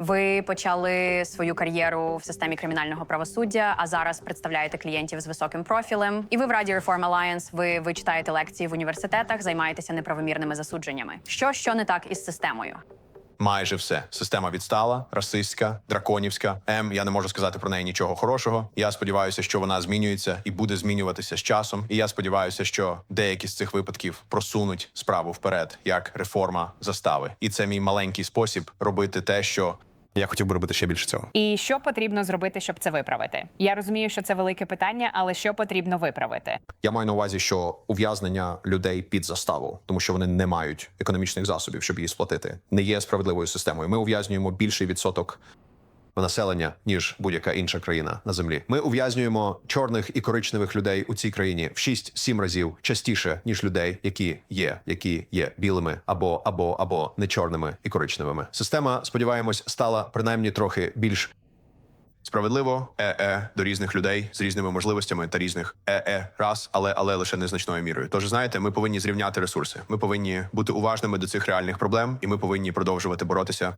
Ви почали свою кар'єру в системі кримінального правосуддя, а зараз представляєте клієнтів з високим профілем. І ви в Раді Reform Alliance, ви, ви читаєте лекції в університетах, займаєтеся неправомірними засудженнями. Що що не так із системою? Майже все. Система відстала, расистська, драконівська. М. Я не можу сказати про неї нічого хорошого. Я сподіваюся, що вона змінюється і буде змінюватися з часом. І я сподіваюся, що деякі з цих випадків просунуть справу вперед, як реформа застави. І це мій маленький спосіб робити те, що Я хотів би робити ще більше цього. І що потрібно зробити, щоб це виправити? Я розумію, що це велике питання, але що потрібно виправити? Я маю на увазі, що ув'язнення людей під заставу, тому що вони не мають економічних засобів, щоб її сплатити, не є справедливою системою. Ми ув'язнюємо більший відсоток населення ніж будь-яка інша країна на землі. Ми ув'язнюємо чорних і коричневих людей у цій країні в 6-7 разів частіше ніж людей, які є, які є білими або або або не чорними і коричневими. Система, сподіваємось, стала принаймні трохи більш справедливо е-е до різних людей з різними можливостями та різних е-е раз, але але лише незначною мірою. Тож знаєте, ми повинні зрівняти ресурси. Ми повинні бути уважними до цих реальних проблем, і ми повинні продовжувати боротися